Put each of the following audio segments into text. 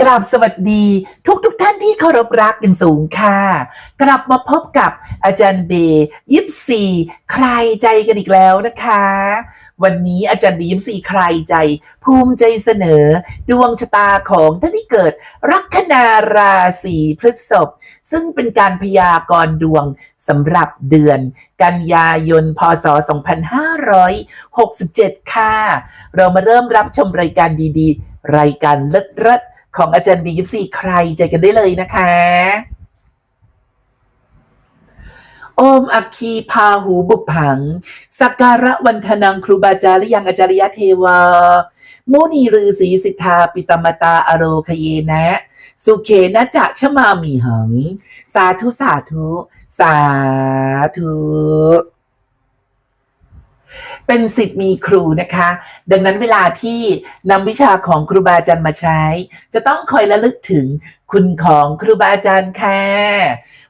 กราบสวัสดีทุกทุกท่านที่เคารพรักอย่างสูงค่ะ กลับมาพบกับอาจารย์เบย์ยิปซีใครใจกันอีกแล้วนะคะ วันนี้อาจารย์เบย์ยิปซีใครใจ ภูมิใจเสนอ ดวงชะตาของท่านที่เกิด ลัคนาราศีพฤษภซึ่งเป็นการพยากรณ์ดวงสำหรับเดือน กันยายนพศ 2567 ค่ะ เรามาเริ่มรับชมรายการดีๆ รายการเลิศ ของอาจารย์บียิปซีใครใจกันได้เลยนะคะอมอัคคีพาหูบุพผัง สักการะวันธนังครูบาอาจารย์ยังอาจารยเทวา มุนีฤาษีสิทธาปิตมตาอโรคเยนะ สุเขนะจะชะมามีหัง สาธุสาธุ สาธุ เป็นสิทธิ์มีครูนะคะ ดังนั้นเวลาที่นำวิชาของครูบาอาจารย์มาใช้ จะต้องคอยระลึกถึงคุณของครูบาอาจารย์ค่ะ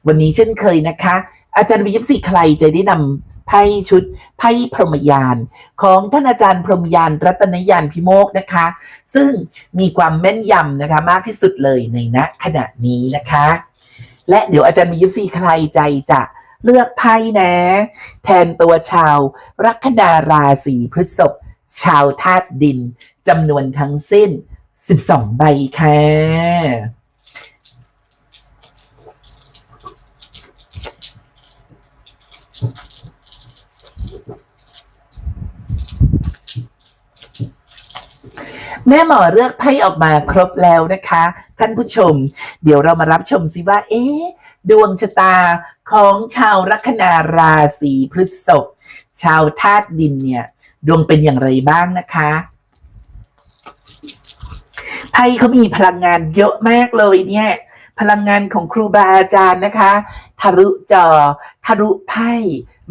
วันนี้เช่นเคยนะคะ อาจารย์วิยิปสีใครจะได้นำไพ่ชุดไพ่พรหมยาน ของท่านอาจารย์พรหมยานรัตนยานพิโมกนะคะ ซึ่งมีความแม่นยำนะคะมากที่สุดเลยในณขณะนี้นะคะ และเดี๋ยวอาจารย์มียิปซีใครใจจะ เลือกไพ่นะ แทนตัวชาว ลัคนาราศีพฤษภชาวธาตุดินจำนวนทั้งสิ้น 12 ใบค่ะแม่หมอเลือกไพ่ออกมาครบแล้วนะคะ ท่านผู้ชม เดี๋ยวเรามารับชมสิว่า เอ๊ะ ดวงชะตาของชาวลัคนาราศีพฤษภชาวธาตุดินเนี่ย ดวงเป็นอย่างไรบ้างนะคะไพ่เขามีพลังงานเยอะมากเลยเนี่ย พลังงานของครูบาอาจารย์นะคะทะลุจอทะลุไพ่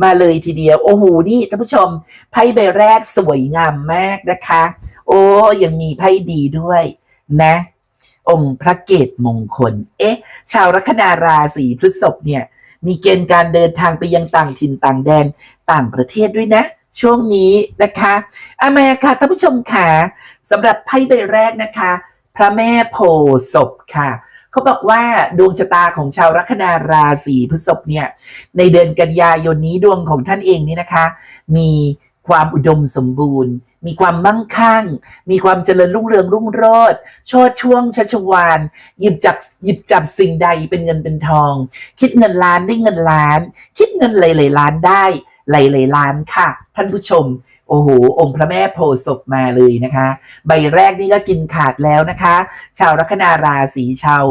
มาเลยทีเดียว โอ้โหนี่ท่านผู้ชมไพ่ใบแรกสวยงามมากนะคะ โอ้ยังมีไพ่ดีด้วยนะ องค์พระเกตมงคล เอ๊ะ ชาวลัคนาราศีพฤษภเนี่ย มีเกณฑ์การเดินทางไปยังต่างถิ่นต่างแดนต่างประเทศด้วยนะ ช่วงนี้นะคะอามาค่ะท่านผู้ชมค่ะสำหรับไพ่ใบแรกนะคะ พระแม่โพธิ์ศพค่ะเขาบอกว่าดวงชะตาของชาวลัคนาราศีพฤษภเนี่ย ในเดือนกันยายนนี้ดวงของท่านเองนี่นะคะ มีความอุดมสมบูรณ์ มีความมั่งคั่ง มีความเจริญรุ่งเรืองรุ่งโรจน์ชดช่วงชัชวานหยิบจับหยิบจับสิ่งใดเป็นเงินเป็นทอง คิดเงินล้านได้เงินล้าน คิดเงินหลายๆล้านได้หลายๆล้านค่ะ ท่านผู้ชมโอ้โห องค์พระแม่โพศพมาเลยนะคะ ใบแรกนี่ก็กินขาดแล้วนะคะ ชาวลัคนาราศีชาว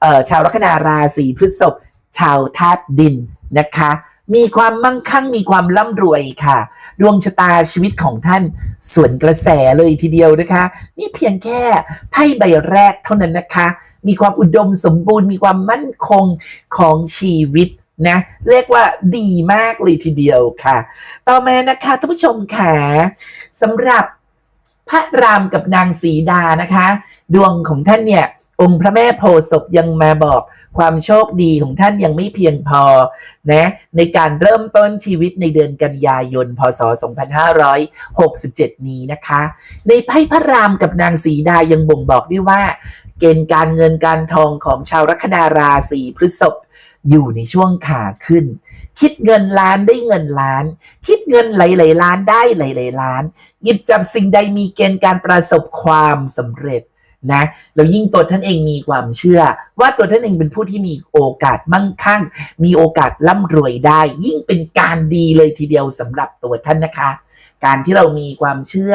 เอ่อชาวลัคนาราศีพฤษภชาวธาตุดินนะคะ มีความมั่งคั่งมีความร่ำรวยค่ะ ดวงชะตาชีวิตของท่านสวนกระแสเลยทีเดียวนะคะ นี่เพียงแค่ไพ่ใบแรกเท่านั้นนะคะ มีความอุดมสมบูรณ์ มีความมั่นคงของชีวิตนะ เรียกว่าดีมากเลยทีเดียวค่ะ ต่อมานะคะท่านผู้ชมค่ะสำหรับพระรามกับนางสีดานะคะ ดวงของท่านเนี่ย องค์พระแม่โพศพยังมาบอกความโชคดีของท่านยังไม่เพียงพอนะในการเริ่มต้นชีวิตในเดือนกันยายน พศ 2567 นี้นะคะ ในไพ่พระรามกับนางสีดายังบ่งบอกด้วยว่า เกณฑ์การเงินการทองของชาวลัคนาราศีพฤษภอยู่ในช่วงขาขึ้น คิดเงินล้านได้เงินล้าน คิดเงินหลายๆล้านได้หลายๆล้าน หยิบจับสิ่งใดมีเกณฑ์การประสบความสำเร็จ นะแล้วยิ่งตัวท่านเองมีความเชื่อ ว่าตัวท่านเองเป็นผู้ที่มีโอกาสมั่งคั่ง มีโอกาสร่ำรวยได้ ยิ่งเป็นการดีเลยทีเดียวสำหรับตัวท่านนะคะ การที่เรามีความเชื่อ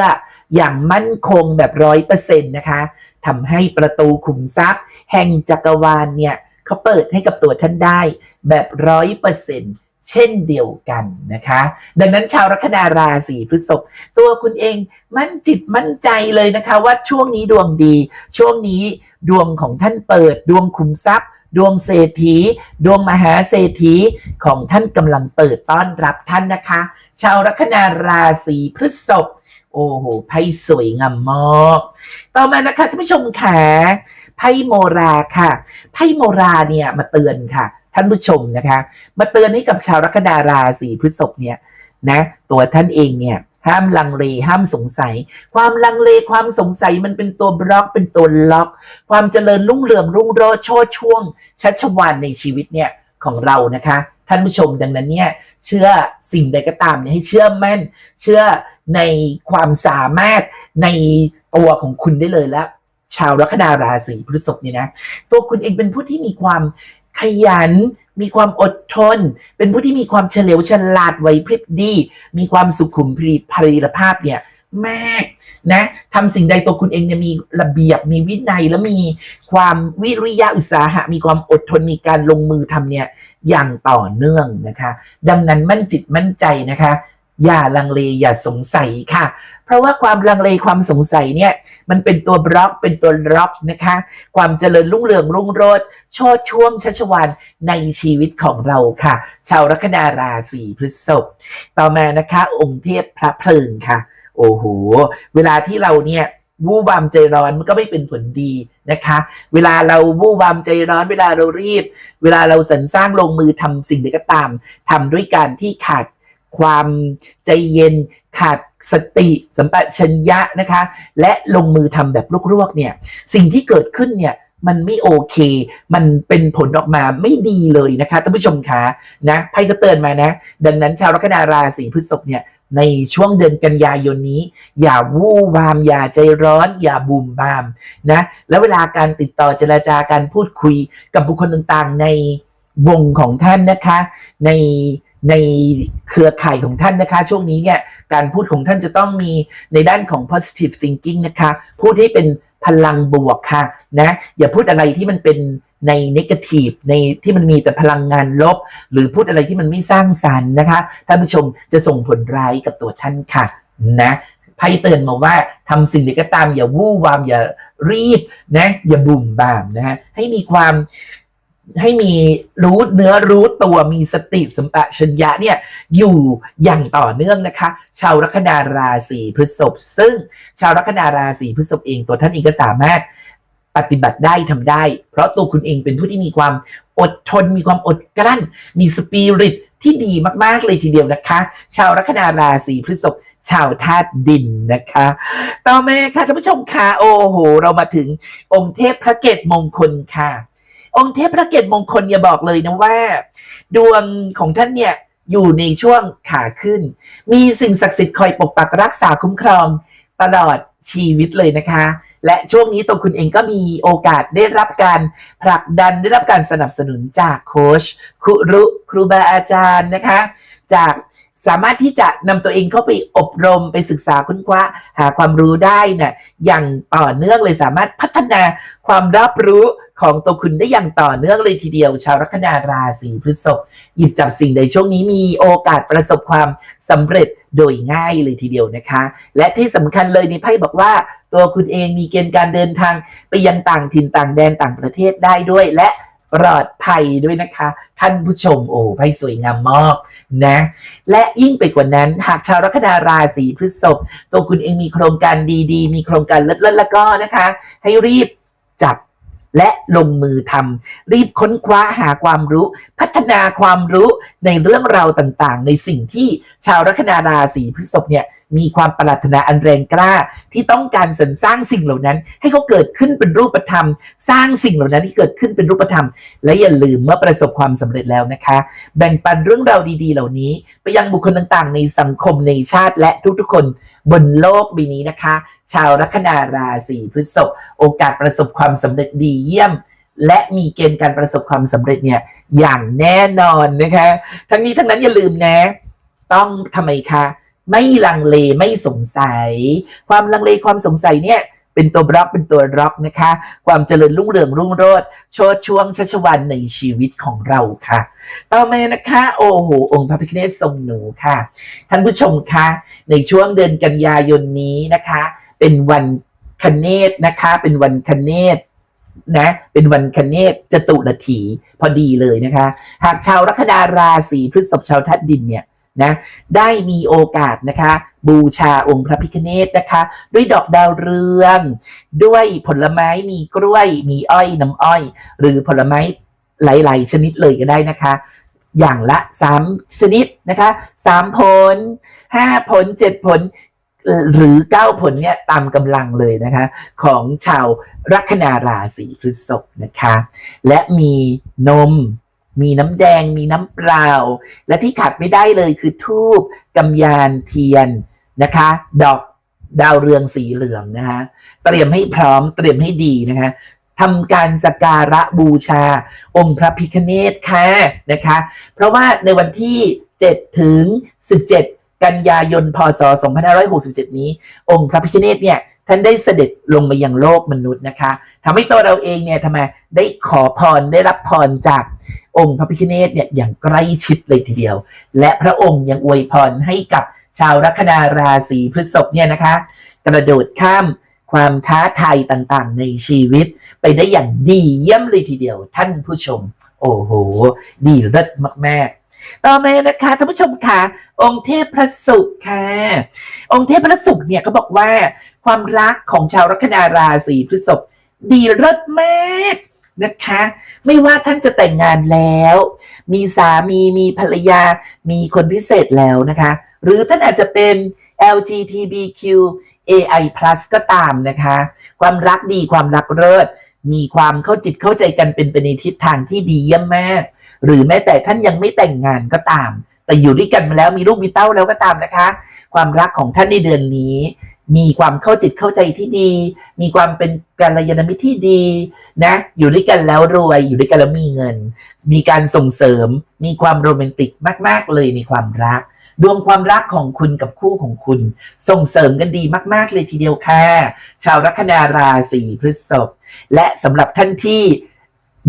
อย่างมั่นคงแบบร้อยเปอร์เซ็นต์นะคะทำให้ประตูขุมทรัพย์ แห่งจักรวาลเนี่ยเขาเปิดให้กับตัวท่านได้แบบร้อยเปอร์เซ็นต์ เช่นเดียวกันนะคะ ดังนั้นชาวลัคนาราศีพฤษภตัวคุณเองมั่นจิตมั่นใจเลยนะคะ ว่าช่วงนี้ดวงดี ช่วงนี้ดวงของท่านเปิด ดวงขุมทรัพย์ ดวงเศรษฐี ดวงมหาเศรษฐีของท่านกำลังเปิดต้อนรับท่านนะคะ ชาวลัคนาราศีพฤษภโอ้โหไพ่สวยงามมากต่อมานะคะท่านผู้ชมค่ะไพ่โมราค่ะไพ่โมราเนี่ยมาเตือนค่ะ ท่านผู้ชมนะคะ มาเตือนให้กับชาวลัคนาราศีพฤษภเนี่ยนะ ตัวท่านเองเนี่ยห้ามลังเลห้ามสงสัย ความลังเลความสงสัยมันเป็นตัวบล็อกเป็นตัวล็อก ความเจริญรุ่งเรืองรุ่งโรจน์โชดช่วง ชัชวานในชีวิตเนี่ยของเรานะคะท่านผู้ชมดังนั้นเนี่ยเชื่อสิ่งใดก็ตามเนี่ยให้เชื่อมั่น เชื่อในความสามารถในตัวของคุณได้เลยแล้ว ชาวลัคนาราศีพฤษภเนี่ยนะ ตัวคุณเองเป็นผู้ที่มีความ ขยัน มีความอดทน เป็นผู้ที่มีความเฉลียวฉลาดไหวพริบดี มีความสุขุมพรีพรีรภาพเนี่ยมากนะทำสิ่งใดตัวคุณเองเนี่ยมีระเบียบมีวินัยและมีความวิริยะอุตสาหะ มีความอดทนมีการลงมือทำเนี่ยอย่างต่อเนื่องนะคะ ดังนั้นมั่นจิตมั่นใจนะคะ อย่าลังเลอย่าสงสัยค่ะ เพราะว่าความลังเลความสงสัยเนี่ย มันเป็นตัวบล็อกเป็นตัวล็อกนะคะ ความเจริญรุ่งเรืองรุ่งโรจน์โชดช่วงชัชวานในชีวิตของเราค่ะ ชาวลัคนาราศีพฤษภต่อมานะคะ องค์เทพพระเพลิงค่ะ โอ้โห เวลาที่เราเนี่ยวู่วามใจร้อนมันก็ไม่เป็นผลดีนะคะ เวลาเราวู่วามใจร้อน เวลาเรารีบ เวลาเราสรรสร้างลงมือทำสิ่งใดก็ตามทำด้วยการที่ขาด ความใจเย็นขาดสติสัมปชัญญะนะคะ และลงมือทำแบบลวกๆเนี่ยสิ่งที่เกิดขึ้นเนี่ยมันไม่โอเค มันเป็นผลออกมาไม่ดีเลยนะคะท่านผู้ชมคะนะไพ่ก็เตือนมานะ ดังนั้นชาวลัคนาราศีพฤษภเนี่ยในช่วงเดือนกันยายนนี้ อย่าวู่วาม อย่าใจร้อน อย่าบูมบามนะแล้วเวลาการติดต่อเจรจาการพูดคุยกับบุคคลต่างๆ ในวงของท่านนะคะ ใน ในเครือข่ายของท่านนะคะ ช่วงนี้เนี่ยการพูดของท่านจะต้องมีในด้านของ positive thinking นะคะ พูดให้เป็นพลังบวกค่ะนะอย่าพูดอะไรที่มันเป็นใน negative ในที่มันมีแต่พลังงานลบ หรือพูดอะไรที่มันไม่สร้างสรรค์นะคะท่านผู้ชมจะส่งผลร้ายกับตัวท่านค่ะนะไพ่เตือนมาว่าทำสิ่งใดก็ตามอย่าวู่วามอย่ารีบนะอย่าบุ่มบามนะฮะให้มีความ ให้มีรู้เนื้อรู้ตัวมีสติสัมปชัญญะเนี่ยอยู่อย่างต่อเนื่องนะคะ ชาวลัคนาราศีพฤษภซึ่งชาวลัคนาราศีพฤษภเองตัวท่านเองก็สามารถปฏิบัติได้ทำได้ เพราะตัวคุณเองเป็นผู้ที่มีความอดทน มีความอดกลั้น มีสปิริตที่ดีมาก ๆ เลยทีเดียวนะคะ ชาวลัคนาราศีพฤษภชาวธาตุดินนะคะ ต่อมาค่ะท่านผู้ชมค่ะโอ้โห เรามาถึงองค์เทพพระเกตมงคลค่ะ องค์เทพพระเกตมงคลอย่าบอกเลยนะว่า ดวงของท่านเนี่ยอยู่ในช่วงขาขึ้น มีสิ่งศักดิ์สิทธิ์คอยปกปักรักษาคุ้มครองตลอดชีวิตเลยนะคะ และช่วงนี้ตัวคุณเองก็มีโอกาสได้รับการผลักดันได้รับการสนับสนุนจากโค้ชครูรุครูบาอาจารย์นะคะ จากสามารถที่จะนำตัวเองเข้าไปอบรมไปศึกษาค้นคว้าหาความรู้ได้นี่ยอย่างต่อเนื่องเลยสามารถพัฒนาความรับรู้ ของตัวคุณได้อย่างต่อเนื่องเลยทีเดียว ชาวลัคนาราศีพฤษภหยิบจับสิ่งใดช่วงนี้มีโอกาสประสบความสำเร็จโดยง่ายเลยทีเดียวนะคะ และที่สำคัญเลยในไพ่บอกว่าตัวคุณเองมีเกณฑ์การเดินทางไปยังต่างถิ่นต่างแดนต่างประเทศได้ด้วยและปลอดภัยด้วยนะคะ ท่านผู้ชมโอ้ไพ่สวยงามมากนะ และยิ่งไปกว่านั้น หากชาวลัคนาราศีพฤษภตัวคุณเองมีโครงการดีๆ มีโครงการเลิศๆแล้วก็นะคะ ให้รีบจับ และลงมือทำรีบค้นคว้าหาความรู้ พัฒนาความรู้ในเรื่องราวต่างๆ ในสิ่งที่ชาวลัคนาราศีพฤษภเนี่ย มีความปรารถนาอันแรงกล้า ที่ต้องการสรรสร้างสิ่งเหล่านั้น ให้เขาเกิดขึ้นเป็นรูปธรรม สร้างสิ่งเหล่านั้นที่เกิดขึ้นเป็นรูปธรรม และอย่าลืมเมื่อประสบความสำเร็จแล้วนะคะ แบ่งปันเรื่องราวดี ๆ เหล่านี้ ไปยังบุคคลต่างๆ ในสังคมในชาติและทุกๆคนบนโลกใบนี้นะคะ ชาวลัคนาราศีพฤษภโอกาสประสบความสำเร็จดีเยี่ยมและมีเกณฑ์การประสบความสำเร็จเนี่ยอย่างแน่นอนนะคะ ทั้งนี้ทั้งนั้นอย่าลืมนะ ต้องทำไมคะ ไม่ลังเลไม่สงสัย ความลังเลความสงสัยเนี่ยเป็นตัวบล็อกเป็นตัวร็อกนะคะ ความเจริญรุ่งเรืองรุ่งโรจน์โชดช่วงชัชวันในชีวิตของเราค่ะ ต่อมานะคะ โอ้โห องค์พระพิฆเนศทรงหนูค่ะ ท่านผู้ชมคะในช่วงเดือนกันยายนนี้นะคะ เป็นวันคเนศนะคะ เป็นวันคเนศนะเป็นวันคเนศจตุรถีพอดีเลยนะคะ หากชาวลัคนาราศีพฤษภชาวทัดดินเนี่ย นะได้มีโอกาสนะคะ บูชาองค์พระพิฆเนศนะคะ ด้วยดอกดาวเรือง ด้วยผลไม้มีกล้วย มีอ้อยน้ำอ้อย หรือผลไม้หลาย ๆ ชนิดเลยก็ได้นะคะ อย่างละสามชนิดนะคะสามผลห้าผลเจ็ดผลหรือเก้าผลเนี่ยตามกำลังเลยนะคะ ของชาวลัคนาราศีพฤษภนะคะ และมีนม มีน้ำแดงมีน้ำเปล่า และที่ขาดไม่ได้เลยคือทูบกำยานเทียนนะคะ ดอกดาวเรืองสีเหลืองนะคะเตรียมให้พร้อมเตรียมให้ดีนะคะทำการสกการะบูชา องค์พระพิคเนตค่ะนะคะ เพราะว่าในวันที่ 7 ถึง 17 กันยายนพศ2567 นี้ องค์พระพิคเนตเนี่ย ท่านได้เสด็จลงมายังโลกมนุษย์นะคะทำให้ตัวเราเองเนี่ยทำไมได้ขอพรได้รับพรจากองค์พระพิคเนตเนี่ยอย่างใกล้ชิดเลยทีเดียว และพระองค์ยังอวยพรให้กับชาวลัคนาราศีพฤษภเนี่ยนะคะ กระโดดข้ามความท้าทายต่างๆ ในชีวิต ไปได้อย่างดีเยี่ยมเลยทีเดียวท่านผู้ชม โอ้โห ดีเลิศมากๆ ต่อมานะคะท่านผู้ชมค่ะองค์เทพพระศุกร์ค่ะ องค์เทพพระศุกร์เนี่ยก็บอกว่าความรักของชาวลัคนาราศีพฤษภดีเลิศมากนะคะ ไม่ว่าท่านจะแต่งงานแล้ว มีสามีมีภรรยา มีคนพิเศษแล้วนะคะ หรือท่านอาจจะเป็น LGBTQ AI+ ก็ตามนะคะ ความรักดีความรักเลิศ มีความเข้าจิตเข้าใจกันเป็นไปในทิศทางที่ดีเยี่ยมมาก หรือแม้แต่ท่านยังไม่แต่งงานก็ตาม แต่อยู่ด้วยกันมาแล้วมีลูกมีเต้าแล้วก็ตามนะคะ ความรักของท่านในเดือนนี้ มีความเข้าจิตเข้าใจที่ดี มีความเป็นกัลยาณมิตรที่ดีนะ อยู่ด้วยกันแล้วรวยอยู่ด้วยกันแล้วมีเงิน มีการส่งเสริม มีความโรแมนติกมาก ๆ เลยในความรักดวงความรักของคุณกับคู่ของคุณ ส่งเสริมกันดีมาก ๆ เลยทีเดียวค่ะ ชาวลัคนาราศีพฤษภ และสำหรับท่านที่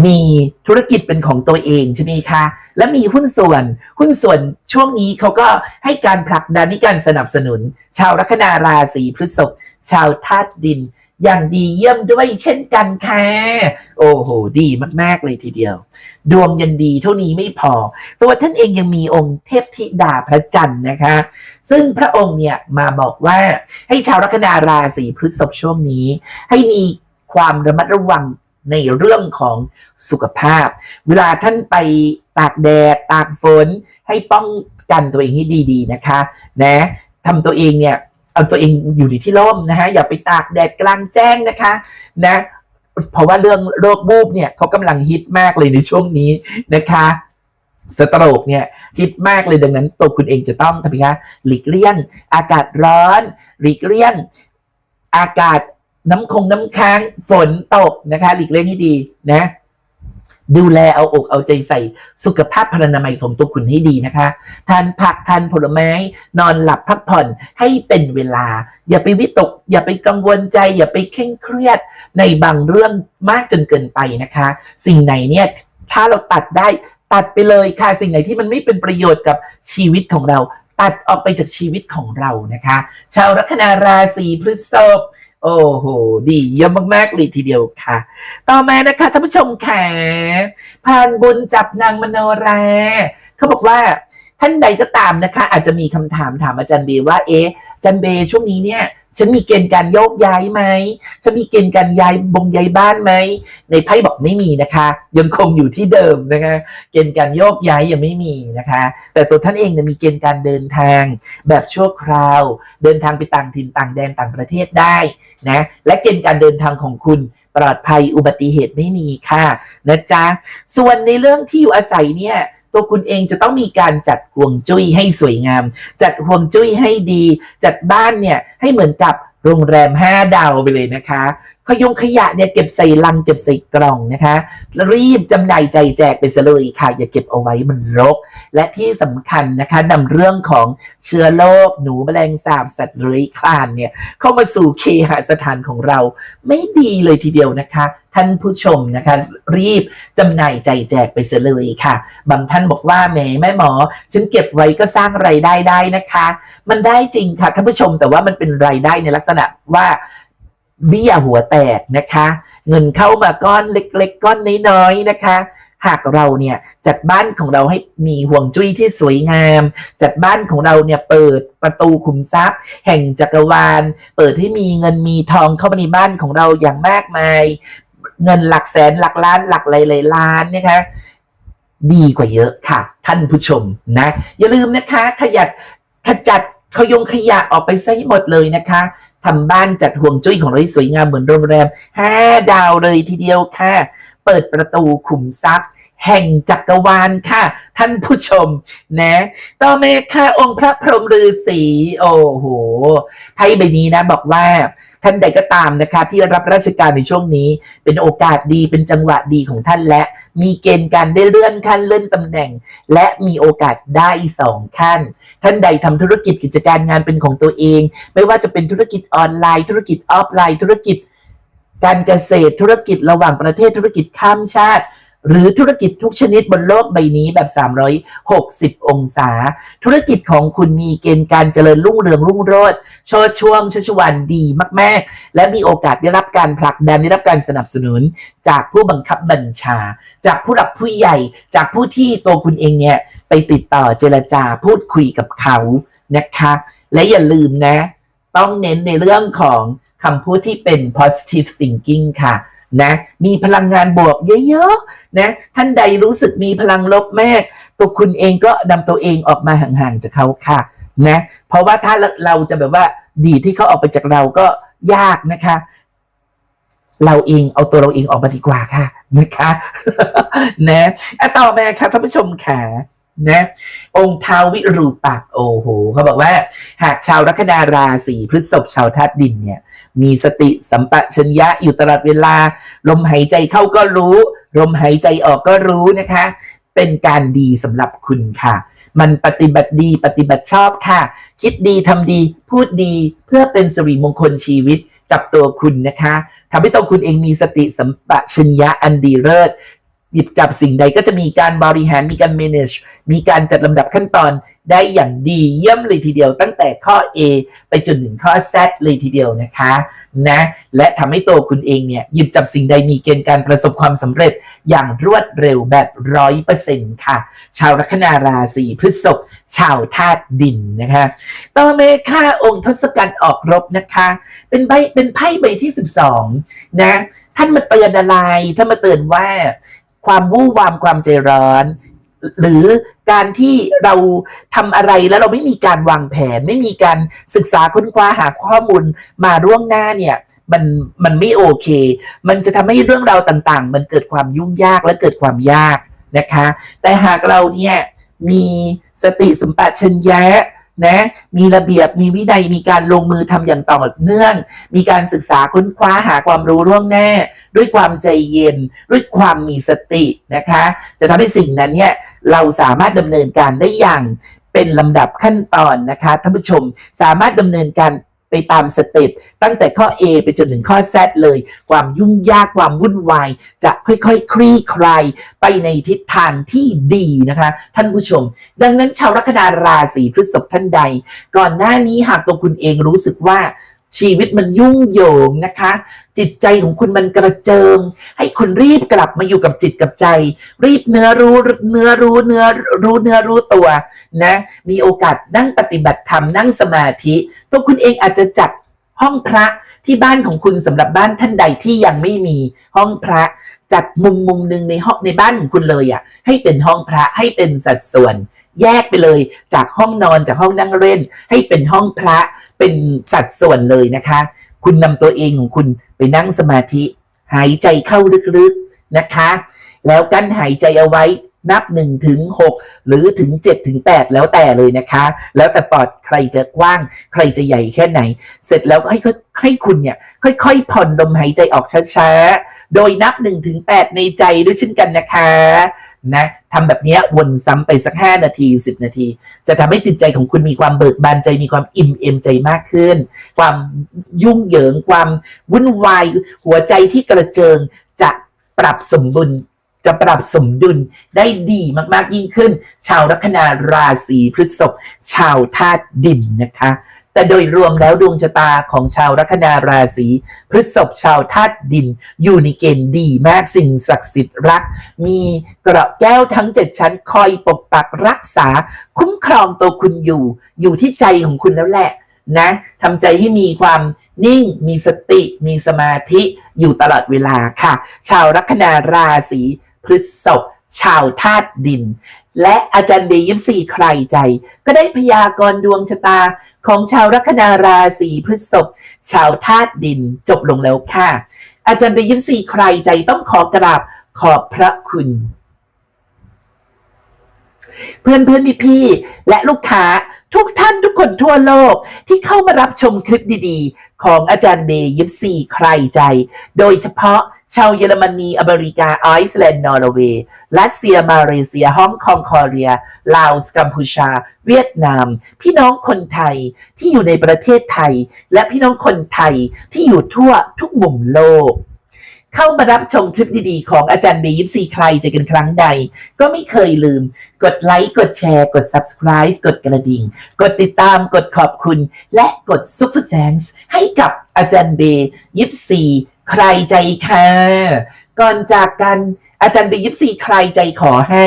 มีธุรกิจเป็นของตัวเองใช่ไหมคะ และมีหุ้นส่วน หุ้นส่วนช่วงนี้เขาก็ให้การผลักดันในการสนับสนุน ชาวลัคนาราศีพฤษภชาวธาตุดิน อย่างดีเยี่ยมด้วยเช่นกันค่ะ โอ้โห ดีมาก ๆ เลยทีเดียว ดวงยังดีเท่านี้ไม่พอ ตัวท่านเองยังมีองค์เทพธิดาพระจันทร์นะคะ ซึ่งพระองค์เนี่ยมาบอกว่าให้ชาวลัคนาราศีพฤษภช่วงนี้ ให้มี ความระมัดระวังในเรื่องของสุขภาพ เวลาท่านไปตากแดด ตากฝน ให้ป้องกันตัวเองให้ดีๆนะคะ นะทำตัวเองเนี่ย เอาตัวเองอยู่ในที่ร่มนะฮะ อย่าไปตากแดดกลางแจ้งนะคะ นะ เพราะว่าเรื่องโรคบูบเนี่ยเขากำลังฮิตมากเลยในช่วงนี้นะคะสโตรกเนี่ยฮิตมากเลยดังนั้น ตัวคุณเองจะต้องทำไมคะหลีกเลี่ยง อากาศร้อน หลีกเลี่ยง อากาศ น้ำคงน้ำค้างฝนตกนะคะ หลีกเลี่ยงให้ดีนะ ดูแลเอาอกเอาใจใส่สุขภาพพรรณนามัยของตัวคุณให้ดีนะคะทานผักทานผลไม้ นอนหลับพักผ่อนให้เป็นเวลา อย่าไปวิตก อย่าไปกังวลใจ อย่าไปเคร่งเครียดในบางเรื่องมากจนเกินไปนะคะ สิ่งไหนเนี่ยถ้าเราตัดได้ตัดไปเลยค่ะสิ่งไหนที่มันไม่เป็นประโยชน์กับชีวิตของเรา ตัดออกไปจากชีวิตของเรานะคะ ชาวลัคนาราศีพฤษภ โอ้โห ดีเยี่ยมมากๆเลยทีเดียวค่ะ ต่อมานะคะท่านผู้ชมค่ะผ่านบุญจับนางมโนราเขาบอกว่าท่านใดก็ตามนะคะ อาจจะมีคำถามถามอาจารย์เบว่า เอ๊ะอาจารย์เบช่วงนี้เนี่ย ฉันมีเกณฑ์การโยกย้ายไหมฉันมีเกณฑ์การย้ายบงย้ายบ้านไหม ในไพ่บอกไม่มีนะคะ ยังคงอยู่ที่เดิมนะคะ เกณฑ์การโยกย้ายยังไม่มีนะคะ แต่ตัวท่านเองเนี่ยมีเกณฑ์การเดินทาง แบบชั่วคราว เดินทางไปต่างถิ่นต่างแดนต่างประเทศได้นะ และเกณฑ์การเดินทางของคุณปลอดภัยอุบัติเหตุไม่มีค่ะนะจ๊ะ ส่วนในเรื่องที่อยู่อาศัยเนี่ย ตัวคุณเองจะต้องมีการจัดห่วงจุ้ยให้สวยงาม จัดห่วงจุ้ยให้ดี จัดบ้านเนี่ยให้เหมือนกับโรงแรม 5 ดาวไปเลยนะคะ ยงขยะเนี่ยเก็บใส่ลังเก็บใส่กล่องนะคะ รีบจำหน่ายใจแจกไปซะเลยค่ะ อย่าเก็บเอาไว้มันรก และที่สำคัญนะคะนำเรื่องของเชื้อโรคหนูแมลงสาบสัตว์เลื้อยคลานเนี่ยเข้ามาสู่เคหสถานของเรา ไม่ดีเลยทีเดียวนะคะท่านผู้ชมนะคะรีบจำหน่ายใจแจกไปเสียเลยค่ะ บางท่านบอกว่าแหมแม่หมอ ฉันเก็บไว้ก็สร้างไรายได้ได้นะคะ มันได้จริงค่ะท่านผู้ชมแต่ว่ามันเป็นรายได้ในลักษณะว่า เบี้ยหัวแตกนะคะ เงินเข้ามาก้อนเล็ก ๆ ก้อนน้อยๆนะคะ หากเราเนี่ยจัดบ้านของเราให้มีห่วงจุ้ยที่สวยงาม จัดบ้านของเราเนี่ยเปิดประตูขุมทรัพย์ แห่งจักรวาล เปิดให้มีเงินมีทองเข้ามาในบ้านของเราอย่างมากมาย เงินหลักแสนหลักล้านหลักหลายๆล้านนะคะดีกว่าเยอะค่ะ ท่านผู้ชมนะ อย่าลืมนะคะ ขยัดขจัด ขยงขยะออกไปซะให้หมดเลยนะคะทำบ้านจัดห่วงจุ้ยของเราให้สวยงามเหมือนโรงแรมห้าดาวเลยทีเดียวค่ะ ปิดประตูขุมทรัพย์ แห่งจักรวาลค่ะ ท่านผู้ชมนะ ต่อมาค่ะองค์พระพรหมฤาษีโอ้โหไพ่ใบนี้นะบอกว่าท่านใดก็ตามนะคะที่รับราชการในช่วงนี้ เป็นโอกาสดีเป็นจังหวะดีของท่านและ มีเกณฑ์การได้เลื่อนขั้นเลื่อนตำแหน่ง และมีโอกาสได้สองขั้น ท่านใดทำธุรกิจกิจการงานเป็นของตัวเอง ไม่ว่าจะเป็นธุรกิจออนไลน์ ธุรกิจออฟไลน์ ธุรกิจ การเกษตรธุรกิจระหว่างประเทศธุรกิจข้ามชาติ หรือธุรกิจทุกชนิดบนโลกใบนี้แบบ 360 องศา ธุรกิจของคุณมีเกณฑ์การเจริญรุ่งเรืองรุ่งโรจน์โชดช่วงชัชวันดีมาก ๆ และมีโอกาสได้รับการผลักดันได้รับการสนับสนุน จากผู้บังคับบัญชา จากผู้หลักผู้ใหญ่ จากผู้ที่ตัวคุณเองเนี่ยไปติดต่อเจรจาพูดคุยกับเขานะคะ และอย่าลืมนะ ต้องเน้นในเรื่องของ คำพูดที่เป็น positive thinking ค่ะนะมีพลังงานบวกเยอะๆนะท่านใดรู้สึกมีพลังลบแม่ตัวคุณเองก็นำตัวเองออกมาห่างๆจากเขาค่ะนะเพราะว่าถ้าเราจะแบบว่าดีที่เขาออกไปจากเราก็ยากนะคะ เราเองเอาตัวเราเองออกมาดีกว่าค่ะนะคะนะอะต่อมาค่ะท่านผู้ชมค่ะนะองค์ท้าววิรูปักษ์โอ้โหเขาบอกว่า หากชาวลัคนาราศีพฤษภชาวธาตุดินเนี่ย มีสติสัมปชัญญะอยู่ตลอดเวลา ลมหายใจเข้าก็รู้ ลมหายใจออกก็รู้นะคะ เป็นการดีสำหรับคุณค่ะ มันปฏิบัติดีปฏิบัติชอบค่ะ คิดดีทำดีพูดดีเพื่อเป็นสิริมงคลชีวิตกับตัวคุณนะคะทำให้ตัวคุณเองมีสติสัมปชัญญะอันดีเลิศหยิบจับสิ่งใดก็จะมีการบริหารมีการ manage มีการจัดลำดับขั้นตอน ได้อย่างดีเยี่ยมเลยทีเดียวตั้งแต่ข้อ A ไปจนถึงข้อ Z เลยทีเดียวนะคะนะและทำให้ตัวคุณเองเนี่ยหยิบจับสิ่งใดมีเกณฑ์การประสบความสำเร็จอย่างรวดเร็วแบบร้อยเปอร์เซ็นต์ค่ะ ชาวลัคนาราศีพฤษภชาวธาตุดินนะคะต่อเมค่าองค์ทศกัณฐ์ออกรบนะคะ เป็นใบเป็นไพ่ใบที่ 12 นะ ท่านมาเตือนอะไรท่านมาเตือนว่าความวู่วามความใจร้อน หรือการที่เราทำอะไรแล้วเราไม่มีการวางแผน ไม่มีการศึกษาค้นคว้าหาข้อมูลมาร่วงหน้าเนี่ยมันมันไม่โอเค มันจะทำให้เรื่องราวต่างๆ มันเกิดความยุ่งยากและเกิดความยากนะคะ แต่หากเราเนี่ยมีสติสัมปชัญญะ นะ มีระเบียบ มีวินัย มีการลงมือทำอย่างต่อเนื่อง มีการศึกษาค้นคว้าหาความรู้ล่วงหน้า ด้วยความใจเย็น ด้วยความมีสตินะคะ จะทำให้สิ่งนั้นเนี่ยเราสามารถดำเนินการได้อย่างเป็นลำดับขั้นตอนนะคะท่านผู้ชมสามารถดำเนินการ ไปตามสเต็ปตั้งแต่ข้อ A ไปจนถึงข้อ Z เลย ความยุ่งยากความวุ่นวาย จะค่อยๆคคลี่คลายไปในทิศทางที่ดีนะคะ ท่านผู้ชม ดังนั้นชาวลัคนาราศีพฤษภท่านใด ก่อนหน้านี้หากตัวคุณเองรู้สึกว่า ชีวิตมันยุ่งโยงนะคะ จิตใจของคุณมันกระเจิง ให้คุณรีบกลับมาอยู่กับจิตกับใจ รีบเนื้อรู้เนื้อรู้เนื้อรู้เนื้อรู้ตัวนะมีโอกาสนั่งปฏิบัติธรรมนั่งสมาธิตัวคุณเองอาจจะจัดห้องพระที่บ้านของคุณสำหรับบ้านท่านใดที่ยังไม่มีห้องพระจัดมุมมุมหนึ่งในห้องในบ้านของคุณเลยอะให้เป็นห้องพระให้เป็นสัดส่วน แยกไปเลยจากห้องนอนจากห้องนั่งเล่น ให้เป็นห้องพระเป็นสัดส่วนเลยนะคะ คุณนำตัวเองของคุณไปนั่งสมาธิ หายใจเข้าลึกๆนะคะ แล้วกั้นหายใจเอาไว้นับ1ถึง6หรือถึง7ถึง8แล้วแต่เลยนะคะ แล้วแต่ปอดใครจะกว้าง ใครจะใหญ่แค่ไหน เสร็จแล้วให้ให้คุณเนี่ย ค่อยๆผ่อนลมหายใจออกช้าๆ โดยนับ1ถึง8ในใจด้วยเช่นกันนะคะ นะทำแบบนี้วนซ้ำไปสัก 5 นาที 10 นาที จะทำให้จิตใจของคุณมีความเบิกบานใจ มีความอิ่มเอมใจมากขึ้น ความยุ่งเหยิง ความวุ่นวาย หัวใจที่กระเจิงจะปรับสมดุลจะปรับสมดุลได้ดีมาก ๆ ยิ่งขึ้น ชาวลัคนาราศีพฤษภชาวธาตุดินนะคะ แต่โดยรวมแล้วดวงชะตาของชาวลัคนาราศีพฤษภชาวธาตุดิน อยู่ในเกณฑ์ดีมากสิ่งศักดิ์สิทธิ์รัก มีกระแก้วทั้งเจ็ดชั้นคอยปกปักรักษา คุ้มครองตัวคุณอยู่ อยู่ที่ใจของคุณแล้วแหละนะทำใจให้มีความนิ่งมีสติมีสมาธิอยู่ตลอดเวลาค่ะ ชาวลัคนาราศีพฤษภ ชาวธาตุดิน และอาจารย์เบยิปซีใครใจ ก็ได้พยากรณ์ดวงชะตาของชาวลัคนาราศีพฤษภชาวธาตุดินจบลงแล้วค่ะ อาจารย์เบยิปซีใครใจต้องขอกราบขอบพระคุณ เพื่อนเพื่อนพี่พี่ๆและลูกค้าทุกท่านทุกคนทั่วโลกที่เข้ามารับชมคลิปดีๆ ของอาจารย์เบย์ยิปซีใครใจ โดยเฉพาะ ชาวเยอรมนี อเมริกา ไอซ์แลนด์ นอร์เวย์ รัสเซีย มาเลเซีย ฮ่องกง คอเรีย ลาวสกัมพูชา เวียดนาม พี่น้องคนไทยที่อยู่ในประเทศไทย และพี่น้องคนไทยที่อยู่ทั่วทุกมุมโลก เข้ามารับชมคลิปดีๆ ของอาจารย์เบย์ยิปซีใครจะกันครั้งใด ก็ไม่เคยลืม กดไลค์ กดแชร์ กด subscribe กดกระดิ่ง กดติดตาม กดขอบคุณ และกด super thanks ให้กับอาจารย์เบย์ยิปซี ใครใจค่ะก่อนจากกันอาจารย์บย์ยิปซีใครใจขอให้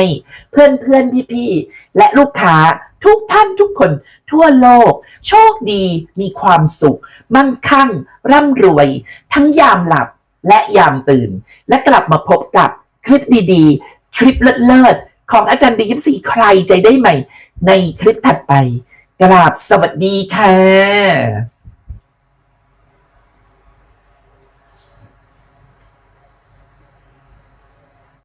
เพื่อนเพื่อนพี่พี่และลูกค้าทุกท่านทุกคน ทั่วโลก โชคดีมีความสุข มั่งคั่ง ร่ำรวย ทั้งยามหลับและยามตื่น และกลับมาพบกับคลิปดีๆทริปเลิศๆของอาจารย์บียิปซีใครใจได้ใหม่ ในคลิปถัดไป กราบสวัสดีค่ะ